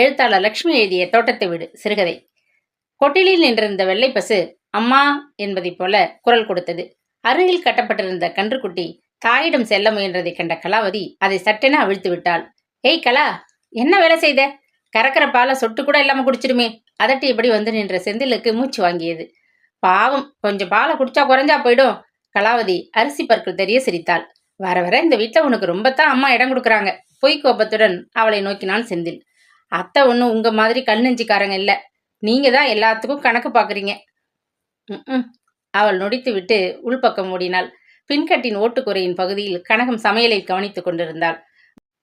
எழுத்தாளர் லக்ஷ்மி எழுதிய தோட்டத்தை வீடு சிறுகதை. கொட்டிலில் நின்றிருந்த வெள்ளை பசு அம்மா என்பதைப் போல குரல் கொடுத்தது. அருகில் கட்டப்பட்டிருந்த கன்றுக்குட்டி தாயிடம் செல்ல முயன்றதை கண்ட கலாவதி அதை சட்டென அவிழ்த்து விட்டாள். ஏய் கலா என்ன வேலை செய்த? கறக்கிற பாலை சொட்டு கூட இல்லாம குடிச்சிடுமே. இப்படி வந்து நின்ற செந்திலுக்கு மூச்சு வாங்கியது. பாவம் கொஞ்சம் பாலை குடிச்சா குறைஞ்சா போயிடும். கலாவதி அரிசி பற்கள் தெரிய சிரித்தாள். வர வர இந்த வீட்டில் உனக்கு ரொம்பத்தான் அம்மா இடம் கொடுக்குறாங்க. பொய் கோபத்துடன் அவளை நோக்கினான் செந்தில். அத்தை ஒன்றும் உங்க மாதிரி கல் நெஞ்சிக்காரங்க இல்லை. நீங்க தான் எல்லாத்துக்கும் கணக்கு பார்க்குறீங்க ம் அவள் நொடித்து விட்டு உள்பக்கம் ஓடினாள். பின்கட்டின் ஓட்டுக்குறையின் பகுதியில் கனகம் சமையலை கவனித்துக் கொண்டிருந்தாள்.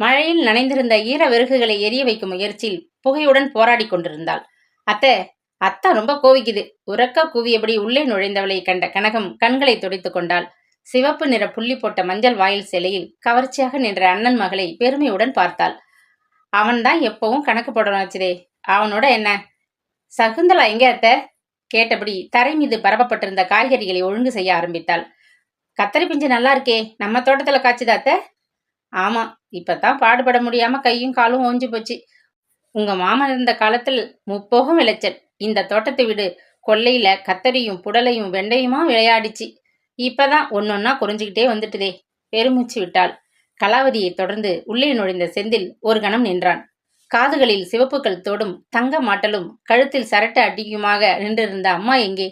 மழையில் நனைந்திருந்த ஈர விறகுகளை எரிய வைக்கும் முயற்சியில் புகையுடன் போராடி கொண்டிருந்தாள். அத்தை அத்தா ரொம்ப கோவிக்குது. உறக்க கூவியபடி உள்ளே நுழைந்தவளை கண்ட கனகம் கண்களை துடைத்துக் கொண்டாள். சிவப்பு நிற புள்ளி போட்ட மஞ்சள் வாயில் சிலையில் கவர்ச்சியாக நின்ற அண்ணன் மகளை பெருமையுடன் பார்த்தாள். அவன்தான் எப்பவும் கணக்கு போடணும் ஆச்சுதே அவனோட என்ன? சகுந்தலா எங்க அத்தை? கேட்டபடி தரை மீது பரப்பப்பட்டிருந்த காய்கறிகளை ஒழுங்கு செய்ய ஆரம்பித்தாள். கத்தரி பிஞ்சு நல்லா இருக்கே. நம்ம தோட்டத்துல காய்ச்சுதா அத்தை? ஆமா இப்பதான் பாடுபட முடியாம கையும் காலும் ஓஞ்சு போச்சு. உங்க மாமன் இருந்த காலத்தில் முப்போகம் விளைச்சல். இந்த தோட்டத்தை விடு. கொல்லையில கத்தரியும் புடலையும் வெண்டையுமா விளையாடிச்சு. இப்பதான் ஒன்னொன்னா குறைஞ்சுக்கிட்டே வந்துட்டுதே. பெருமூச்சு விட்டாள். கலாவதியை தொடர்ந்து உள்ளே நுழைந்த செந்தில் ஒரு கணம் நின்றான். காதுகளில் சிவப்புக்கள் தோடும் தங்க மாட்டலும் கழுத்தில் சரட்டை அடிக்குமாக நின்றிருந்த அம்மா எங்கே?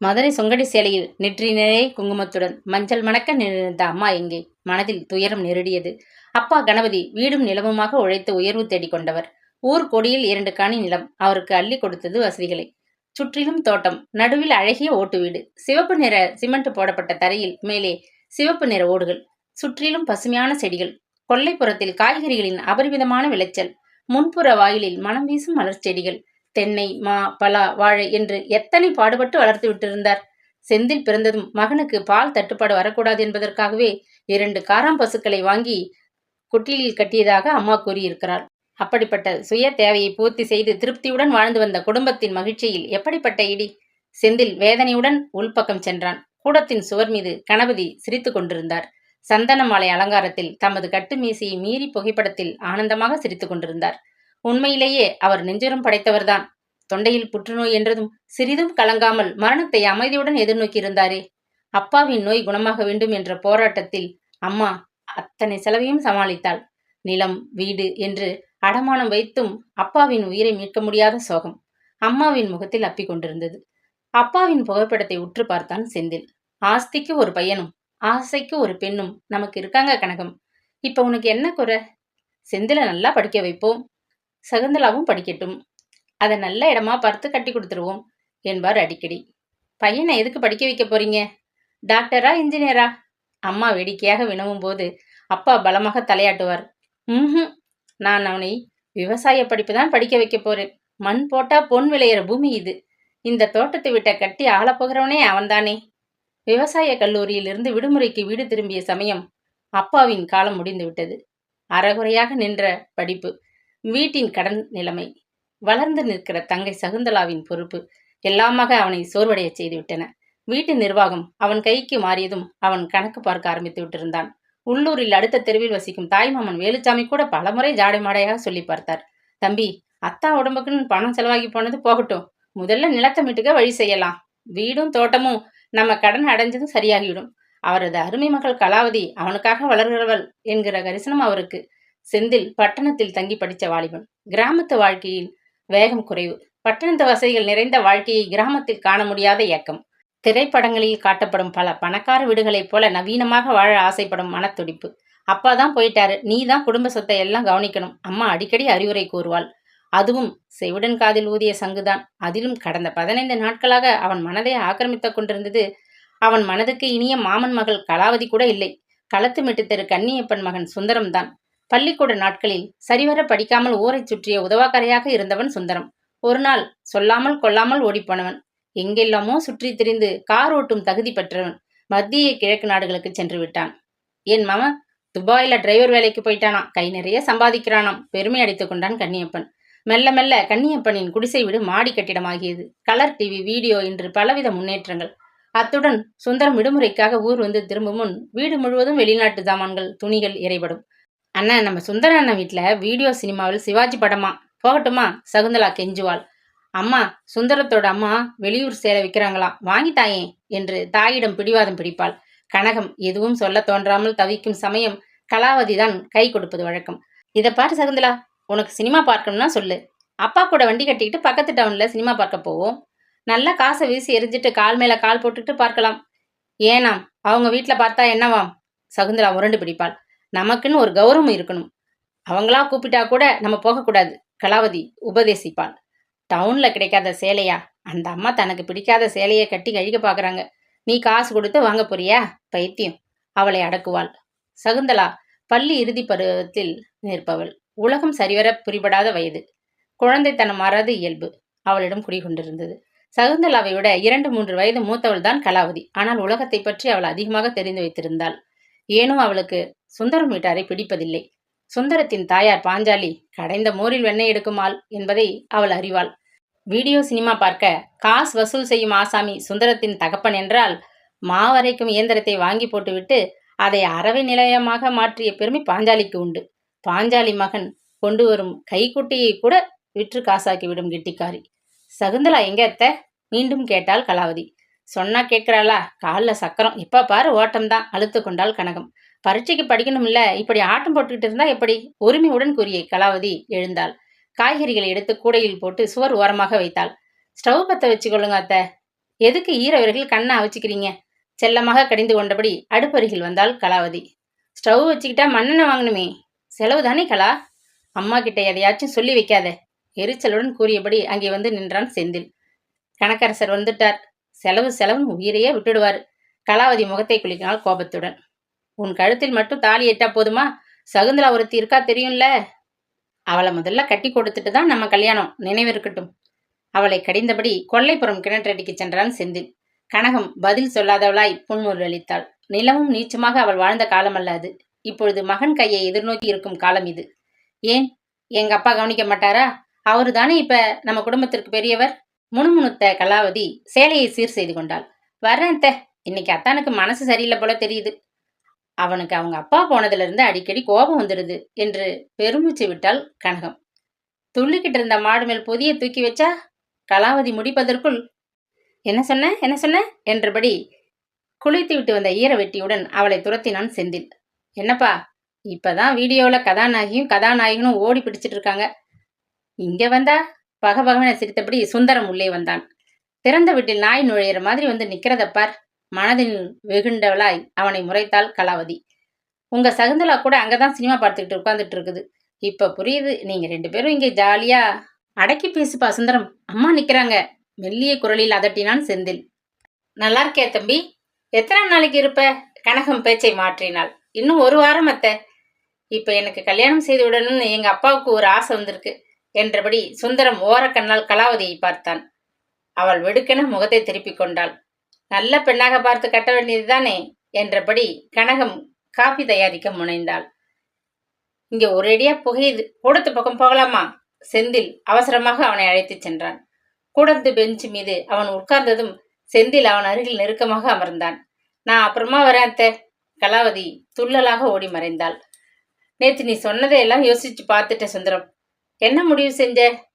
மதுரை சுங்கடி சேலையில் நெற்றினரே குங்குமத்துடன் மஞ்சள் மணக்க நின்றிருந்த அம்மா எங்கே? மனதில் துயரம் நெருடியது. அப்பா கணபதி வீடும் நிலமுமாக உழைத்து உயர்வு தேடிக் கொண்டவர். ஊர் கொடியில் இரண்டு காணி நிலம் அவருக்கு அள்ளி கொடுத்தது வசதிகளை. சுற்றிலும் தோட்டம் நடுவில் அழகிய ஓட்டு வீடு. சிவப்பு நிற சிமெண்ட் போடப்பட்ட தரையில் மேலே சிவப்பு நிற ஓடுகள். சுற்றிலும் பசுமையான செடிகள் கொல்லைப்புறத்தில் காய்கறிகளின் அபரிமிதமான விளைச்சல் முன்புற வாயிலில் மனம் வீசும் மலர்ச்செடிகள் தென்னை மா பலா வாழை என்று எத்தனை பாடுபட்டு வளர்த்து விட்டிருந்தார்? செந்தில் பிறந்ததும் மகனுக்கு பால் தட்டுப்பாடு வரக்கூடாது என்பதற்காகவே இரண்டு காராம் பசுக்களை வாங்கி குட்டிலில் கட்டியதாக அம்மா கூறியிருக்கிறார் அப்படிப்பட்ட சுய தேவையை பூர்த்தி செய்து திருப்தியுடன் வாழ்ந்து வந்த குடும்பத்தின் மகிழ்ச்சியில் எப்படிப்பட்ட இடி? செந்தில் வேதனையுடன் உள்பக்கம் சென்றான். கூடத்தின் சுவர் மீது கணபதி சிரித்து கொண்டிருந்தார். சந்தன மாலை அலங்காரத்தில் தமது கட்டு மீசையை மீறி புகைப்படத்தில் ஆனந்தமாக சிரித்துக் கொண்டிருந்தார். உண்மையிலேயே அவர் நெஞ்சுரம் படைத்தவர்தான். தொண்டையில் புற்றுநோய் என்றதும் சிறிதும் கலங்காமல் மரணத்தை அமைதியுடன் எதிர்நோக்கியிருந்தாரே. அப்பாவின் நோய் குணமாக வேண்டும் என்ற போராட்டத்தில் அம்மா அத்தனை செலவையும் சமாளித்தாள். நிலம் வீடு என்று அடமானம் வைத்தும் அப்பாவின் உயிரை மீட்க முடியாத சோகம் அம்மாவின் முகத்தில் அப்பிக் கொண்டிருந்தது. அப்பாவின் புகைப்படத்தை உற்று பார்த்தான் செந்தில். ஆஸ்திக்கு ஒரு பையனும் ஆசைக்கு ஒரு பெண்ணும் நமக்கு இருக்காங்க கனகம். இப்போ உனக்கு என்ன குறை? செந்தில நல்லா படிக்க வைப்போம். சகுந்தலாவும் படிக்கட்டும். அதை நல்ல இடமா பார்த்து கட்டி கொடுத்துருவோம் என்பார் அடிக்கடி. பையனை எதுக்கு படிக்க வைக்க போறீங்க? டாக்டரா இன்ஜினியரா? அம்மா வேடிக்கையாக வினவும் போது அப்பா பலமாக தலையாட்டுவார். ம் நான் அவனை விவசாய படிப்பு தான் படிக்க வைக்க போறேன். மண் போட்டா பொன் விளையிற பூமி இது. இந்த தோட்டத்தை விட்ட கட்டி ஆளப்போகிறவனே அவன்தானே? விவசாய கல்லூரியிலிருந்து விடுமுறைக்கு வீடு திரும்பிய சமயம் அப்பாவின் காலம் முடிந்து விட்டது அறகுறையாக நின்ற படிப்பு வீட்டின் கடன் நிலைமை வளர்ந்து நிற்கிற தங்கை சகுந்தலாவின் பொறுப்பு எல்லாமாக அவனை சோர்வடைய செய்துவிட்டன. வீட்டு நிர்வாகம் அவன் கைக்கு மாறியதும் அவன் கணக்கு பார்க்க ஆரம்பித்து விட்டிருந்தான். உள்ளூரில் அடுத்த தெருவில் வசிக்கும் தாய்மாமன் வேலுச்சாமி கூட பலமுறை ஜாடை மாடையாக சொல்லி பார்த்தார். தம்பி அத்தா உடம்புக்குன்னு பணம் செலவாகி போனது போகட்டும். முதல்ல நிலத்தமிட்டுக்க வழி செய்யலாம். வீடும் தோட்டமும் நம்ம கடன் அடைஞ்சதும் சரியாகிவிடும். அவரது அருமை மகள் கலாவதி அவனுக்காக வளர்கிறவள் என்கிற கரிசனம் அவருக்கு. செந்தில் பட்டணத்தில் தங்கி படித்த வாலிபன். கிராமத்து வாழ்க்கையில் வேகம் குறைவு. பட்டணத்து வசதிகள் நிறைந்த வாழ்க்கையை கிராமத்தில் காண முடியாத இயக்கம் திரைப்படங்களில் காட்டப்படும் பல பணக்கார வீடுகளைப் போல நவீனமாக வாழ ஆசைப்படும் மனத்துடிப்பு. அப்பா தான் போயிட்டாரு. நீ தான் குடும்ப சொத்தை எல்லாம் கவனிக்கணும். அம்மா அடிக்கடி அறிவுரை கூறுவாள். அதுவும் செவிடன் காதில் ஊதிய சங்குதான். அதிலும் கடந்த பதினைந்து நாட்களாக அவன் மனதை ஆக்கிரமித்துக் கொண்டிருந்தது. அவன் மனதுக்கு இனிய மாமன் மகள் கலாவதி கூட இல்லை. களத்து மெட்டு தெரு கன்னியப்பன் மகன் சுந்தரம்தான். பள்ளிக்கூட நாட்களில் சரிவர படிக்காமல் ஊரைச் சுற்றிய உதவாக்கரையாக இருந்தவன் சுந்தரம். ஒரு நாள் சொல்லாமல் கொல்லாமல் ஓடிப்போனவன். எங்கெல்லாமோ சுற்றி திரிந்து கார் ஓட்டும் தகுதி பெற்றவன் மத்திய கிழக்கு நாடுகளுக்கு சென்று விட்டான். என் மாம துபாயில டிரைவர் வேலைக்கு போயிட்டானாம் கை நிறைய சம்பாதிக்கிறானாம். பெருமை அடித்துக் கொண்டான் கன்னியப்பன். மெல்ல மெல்ல கன்னியப்பனின் குடிசை வீடு மாடி கட்டிடமாகியது. கலர் டிவி வீடியோ என்று பலவித முன்னேற்றங்கள். அத்துடன் சுந்தரம் விடுமுறைக்காக ஊர் வந்து திரும்பும் முன் வீடு முழுவதும் வெளிநாட்டு சாமான்கள் துணிகள் இறைபடும் அண்ணா நம்ம சுந்தர அண்ணன் வீட்டில் வீடியோ சினிமாவில் சிவாஜி படமா? போகட்டுமா? சகுந்தலா கெஞ்சுவாள். அம்மா சுந்தரத்தோட அம்மா வெளியூர் சேலை விற்கிறாங்களாம் வாங்கி தாயே என்று தாயிடம் பிடிவாதம் பிடிப்பாள். கனகம் எதுவும் சொல்ல தோன்றாமல் தவிக்கும் சமயம் கலாவதி தான் கை கொடுப்பது வழக்கம். இதை பாரு சகுந்தலா உனக்கு சினிமா பார்க்கணும்னா சொல்லு. அப்பா கூட வண்டி கட்டிக்கிட்டு பக்கத்து டவுன்ல சினிமா பார்க்க போவோம். நல்லா காசை வீசி எரிஞ்சிட்டு கால் மேல கால் போட்டுக்கிட்டு பார்க்கலாம். ஏனாம் அவங்க வீட்ல பார்த்தா என்னவாம்? சகுந்தலா முரண்டு பிடிப்பாள். நமக்குன்னு ஒரு கௌரவம் இருக்கணும். அவங்களா கூப்பிட்டா கூட நம்ம போகக்கூடாது கலாவதி உபதேசிப்பாள். டவுன்ல கிடைக்காத சேலையா? அந்த அம்மா தனக்கு பிடிக்காத சேலையை கட்டி கழிக்க பாக்குறாங்க நீ காசு கொடுத்து வாங்க போறியா? பைத்தியம். அவளை அடக்குவாள். சகுந்தலா பள்ளி இறுதி பருவத்தில் நிற்பவள். உலகம் சரிவர புரிபடாத வயது. குழந்தைத்தனம் மாறாத இயல்பு. அவளிடம் குடிகொண்டிருந்தது. சகுந்தலாவை விட இரண்டு மூன்று வயது மூத்தவள் தான் கலாவதி. ஆனால் உலகத்தை பற்றி அவள் அதிகமாக தெரிந்து வைத்திருந்தாள். ஏனோ அவளுக்கு சுந்தரம் வீட்டாரை பிடிப்பதில்லை. சுந்தரத்தின் தாயார் பாஞ்சாலி கடைந்த மோரில் வெண்ணெய் எடுக்குமாள் என்பதை அவள் அறிவாள். வீடியோ சினிமா பார்க்க காசு வசூல் செய்யும் ஆசாமி சுந்தரத்தின் தகப்பன் என்றால் மாவரைக்கும் இயந்திரத்தை வாங்கி போட்டுவிட்டு அதை அறவை நிலையமாக மாற்றிய பெருமை பாஞ்சாலிக்கு உண்டு. பாஞ்சாலி மகன் கொண்டு வரும் கைக்குட்டியை கூட விற்று காசாக்கி விடும் கெட்டிக்காரி. சகுந்தலா எங்க அத்த? மீண்டும் கேட்டாள் கலாவதி. சொன்னா கேட்கிறாளா? காலில் சக்கரம். இப்ப பாரு ஓட்டம்தான். அழுத்து கொண்டாள் கனகம். பரீட்சைக்கு படிக்கணும்ல? இப்படி ஆட்டம் போட்டுக்கிட்டு இருந்தா எப்படி? உரிமையுடன் கூறிய கலாவதி எழுந்தாள். காய்கறிகளை எடுத்து கூடையில் போட்டு சுவர் ஓரமாக வைத்தாள். ஸ்டவ் பத்த வச்சுக்கொள்ளுங்க அத்த. எதுக்கு ஈரவர்கள் கண்ணை அவிச்சுக்கிறீங்க? செல்லமாக கடிந்து கொண்டபடி அடுப்பருகில் வந்தாள் கலாவதி. ஸ்டவ் வச்சுக்கிட்டா மண்ணெண்ணெய் வாங்கணுமே. செலவு தானே கலா? அம்மா கிட்ட எதையாச்சும் சொல்லி வைக்காத. எரிச்சலுடன் கூறியபடி அங்கே வந்து நின்றான் செந்தில். கணக்கரசர் வந்துட்டார். செலவு செலவுன்னு உயிரையே விட்டுடுவார். கலாவதி முகத்தை குளிக்கினால் கோபத்துடன். உன் கழுத்தில் மட்டும் தாலி எட்டா போதுமா? சகுந்தலா ஒருத்தி இருக்கா தெரியும்ல? அவளை முதல்ல கட்டி கொடுத்துட்டு தான் நம்ம கல்யாணம். நினைவிருக்கட்டும் அவளை கடிந்தபடி கொல்லைப்புறம் கிணற்றடிக்கு சென்றான் செந்தில். கனகம் பதில் சொல்லாதவளாய் புன்முறுவலித்தாள் நிலமும் நீச்சமாக அவள் வாழ்ந்த காலம் அல்ல அது. இப்பொழுது மகன் கையை எதிர்நோக்கி இருக்கும் காலம் இது. ஏன்? எங்க அப்பா கவனிக்க மாட்டாரா? அவரு தானே இப்ப நம்ம குடும்பத்திற்கு பெரியவர்? முணுமுணுத்த கலாவதி சேலையை சீர் செய்து கொண்டாள். வர்றேன் அத்தை. இன்னைக்கு அத்தானுக்கு மனசு சரியில்லை போல தெரியுது. அவனுக்கு அவங்க அப்பா போனதுல இருந்து அடிக்கடி கோபம் வந்துடுது என்று பெருமூச்சு விட்டாள் கனகம். துள்ளிக்கிட்டு இருந்த மாடு மேல் புதிய தூக்கி வச்சா கலாவதி முடிப்பதற்குள் என்ன சொன்ன? என்ன சொன்ன? என்றபடி குளித்து விட்டு வந்த ஈர வெட்டியுடன் அவளை துரத்தினான் செந்தில். என்னப்பா இப்பதான் வீடியோவில் கதாநாயகியும் கதாநாயகனும் ஓடி பிடிச்சிட்டு இருக்காங்க. இங்கே வந்தா பகபகவனை சிரித்தபடி சுந்தரம் உள்ளே வந்தான். திறந்த வீட்டில் நாய் நுழையிற மாதிரி வந்து நிக்கிறத பார். மனதில் வெகுண்டவளாய் அவனை முறைத்தாள் கலாவதி. உங்க சகுந்தலா கூட அங்கதான் சினிமா பார்த்துக்கிட்டு உட்காந்துட்டு இருக்குது. இப்ப புரியுது நீங்க ரெண்டு பேரும் இங்கே ஜாலியா அடக்கி பேசுப்பா சுந்தரம். அம்மா நிக்கிறாங்க. மெல்லிய குரலில் அதட்டினான் செந்தில். நல்லா இருக்கே தம்பி. எத்தனை நாளைக்கு இருப்ப? கனகம் பேச்சை மாற்றினாள். இன்னும் ஒரு வாரம் அத்தை. இப்ப எனக்கு கல்யாணம் செய்து விடணும்னு எங்க அப்பாவுக்கு ஒரு ஆசை வந்திருக்கு என்றபடி சுந்தரம் ஓரக்கண்ணால் கலாவதியை பார்த்தான். அவள் வெடுக்கென முகத்தை திருப்பிக் கொண்டாள். நல்ல பெண்ணாக பார்த்து கட்ட வேண்டியதுதானே என்றபடி கனகம் காபி தயாரிக்க முனைந்தாள். இங்க ஒரேடியா புகையுது கூடத்து பக்கம் போகலாமா? செந்தில் அவசரமாக அவனை அழைத்துச் சென்றான். கூடத்து பெஞ்ச் மீது அவன் உட்கார்ந்ததும் செந்தில் அவன் அருகில் நெருக்கமாக அமர்ந்தான். நான் அப்புறமா வரேன் அத்தை. கலாவதி துள்ளலாக ஓடி மறைந்தாள். நேத்து நீ சொன்னதையெல்லாம் யோசிச்சு பார்த்துட்ட சுந்தரம். என்ன முடிவு செஞ்ச?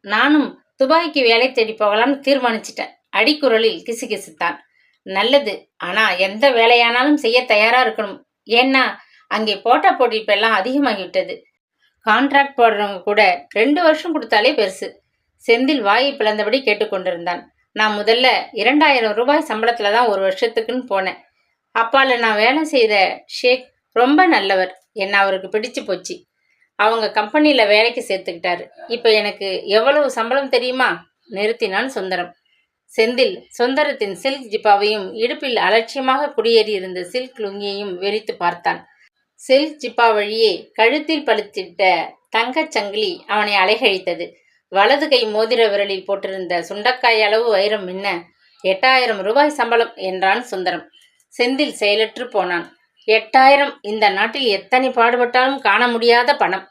நானும் துபாய்க்கு வேலை தேடி போகலாம்னு தீர்மானிச்சிட்டேன். அடிக்குரலில் கிசுகிசுத்தான். நல்லது. ஆனா எந்த வேலையானாலும் செய்ய தயாரா இருக்கணும். ஏன்னா அங்கே போட்டா போட்டி எல்லாம் அதிகமாகிவிட்டது. கான்ட்ராக்ட் போடுறவங்க கூட ரெண்டு வருஷம் கொடுத்தாலே பெருசு. செந்தில் வாயை பிளந்தபடி கேட்டுக்கொண்டிருந்தான். நான் முதல்ல இரண்டாயிரம் ரூபாய் சம்பளத்துல தான் ஒரு வருஷத்துக்குன்னு போனேன். அப்பால நான் வேலை செய்த ஷேக் ரொம்ப நல்லவர். என்ன அவருக்கு பிடிச்சு போச்சு. அவங்க கம்பெனியில் வேலைக்கு சேர்த்துக்கிட்டாரு. இப்போ எனக்கு எவ்வளவு சம்பளம் தெரியுமா? நிறுத்தினான் சுந்தரம். செந்தில் சுந்தரத்தின் சில்க் ஜிப்பாவையும் இடுப்பில் அலட்சியமாக குடியேறி இருந்த சில்க் லுங்கியையும் வெறித்து பார்த்தான். சில்க் ஜிப்பா வழியே கழுத்தில் பழுத்திட்ட தங்கச் சங்கிலி அவனை அலைகழித்தது. வலது கை மோதிர விரலில் போட்டிருந்த சுண்டக்காய் அளவு வைரம் மின்ன எட்டாயிரம் ரூபாய் சம்பளம் என்றான் சுந்தரம். செந்தில் செயலற்று போனான். எட்டாயிரம் இந்த நாட்டில் எத்தனை பாடுபட்டாலும் காண முடியாத பணம்.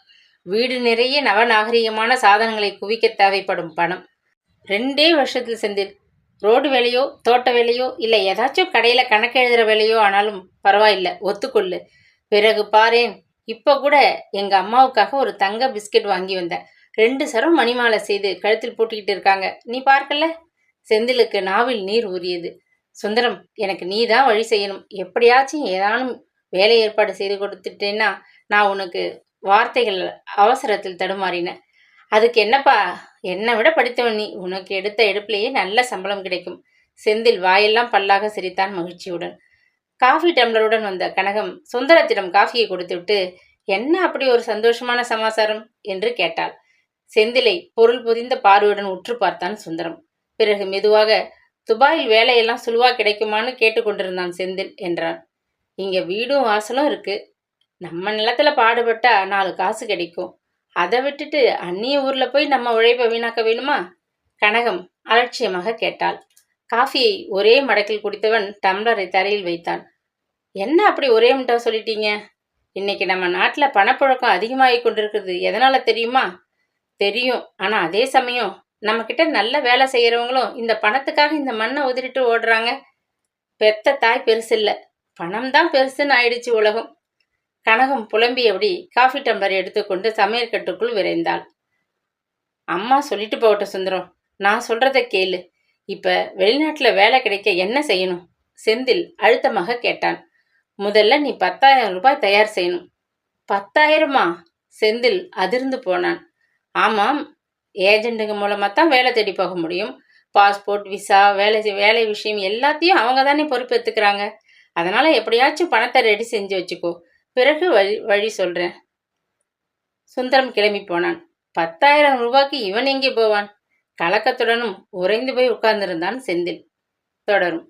வீடு நிறைய நவநாகரிகமான சாதனங்களை குவிக்க தேவைப்படும் பணம். ரெண்டே வருஷத்தில் செந்தில் ரோடு வேலையோ தோட்ட வேலையோ இல்லை ஏதாச்சும் கடையில் கணக்கு எழுதுகிற வேலையோ ஆனாலும் பரவாயில்ல ஒத்துக்கொள்ளு. பிறகு பாரேன் இப்போ கூட எங்கள் அம்மாவுக்காக ஒரு தங்க பிஸ்கட் வாங்கி வந்தேன். ரெண்டு சரம் மணிமாலை செய்து கழுத்தில் பூட்டிக்கிட்டு இருக்காங்க. நீ பார்க்கல? செந்திலுக்கு நாவில் நீர் ஊறியது. சுந்தரம் எனக்கு நீ தான் வழி செய்யணும். எப்படியாச்சும் ஏதானும் வேலை ஏற்பாடு செய்து கொடுத்துட்டேன்னா நான் உனக்கு வார்த்தைகள் அவசரத்தில் தடுமாறின. அதுக்கு என்னப்பா? என்னை விட படித்தவன் நீ. உனக்கு எடுத்த எடுப்பிலேயே நல்ல சம்பளம் கிடைக்கும். செந்தில் வாயெல்லாம் பல்லாக சிரித்தான் மகிழ்ச்சியுடன். காஃபி டம்ளருடன் வந்த கனகம் சுந்தரத்திடம் காஃபியை கொடுத்துவிட்டு என்ன அப்படி ஒரு சந்தோஷமான சமாசாரம்? என்று கேட்டாள். செந்திலை பொருள் புதிந்த பார்வையுடன் உற்று பார்த்தான் சுந்தரம். பிறகு மெதுவாக துபாயில் வேலையெல்லாம் சுழுவா கிடைக்குமான்னு கேட்டுக்கொண்டிருந்தான் செந்தில் என்றான். இங்கே வீடும் வாசலும் இருக்கு. நம்ம நிலத்தில் பாடுபட்டா நாலு காசு கிடைக்கும். அதை விட்டுட்டு அந்நிய ஊரில் போய் நம்ம உழைப்ப வீணாக்க வேணுமா? கனகம் அலட்சியமாக கேட்டாள். காஃபியை ஒரே மடக்கில் குடித்தவன் டம்ளரை தரையில் வைத்தான். என்ன அப்படி ஒரே முட்டா சொல்லிட்டீங்க? இன்னைக்கு நம்ம நாட்டில் பணப்புழக்கம் அதிகமாகி கொண்டிருக்கிறது. எதனால் தெரியுமா? தெரியும். ஆனால் அதே சமயம் நம்மக்கிட்ட நல்ல வேலை செய்கிறவங்களும் இந்த பணத்துக்காக இந்த மண்ணை உதிரிட்டு ஓடுறாங்க. பெத்த தாய் பெருசு இல்லை. பணம் தான் பெருசுன்னு ஆயிடுச்சு உலகம். கனகம் புலம்பியபடி காஃபி டம்ளர் எடுத்துக்கொண்டு சமையல் கட்டுக்குள் விரைந்தாள். அம்மா சொல்லிட்டு போகட்டும் சுந்தரம். நான் சொல்கிறத கேளு. இப்போ வெளிநாட்டில் வேலை கிடைக்க என்ன செய்யணும்? செந்தில் அழுத்தமாக கேட்டான். முதல்ல நீ பத்தாயிரம் ரூபாய் தயார் செய்யணும். பத்தாயிரமா? செந்தில் அதிர்ந்து போனான். ஆமாம் ஏஜென்ட்டுங்க மூலமாக தான் வேலை தேடி போக முடியும். பாஸ்போர்ட் விசா வேலை வேலை விஷயம் எல்லாத்தையும் அவங்க தானே பொறுப்பேற்றுக்கிறாங்க அதனால் எப்படியாச்சும் பணத்தை ரெடி செஞ்சு வச்சுக்கோ. பிறகு வழி வழி சொல்கிறேன் சுந்தரம் கிளம்பி போனான். பத்தாயிரம் ரூபாய்க்கு இவன் எங்கே போவான்? கலக்கத்துடனும் உறைந்து போய் உட்கார்ந்திருந்தான் செந்தில். தொடரும்.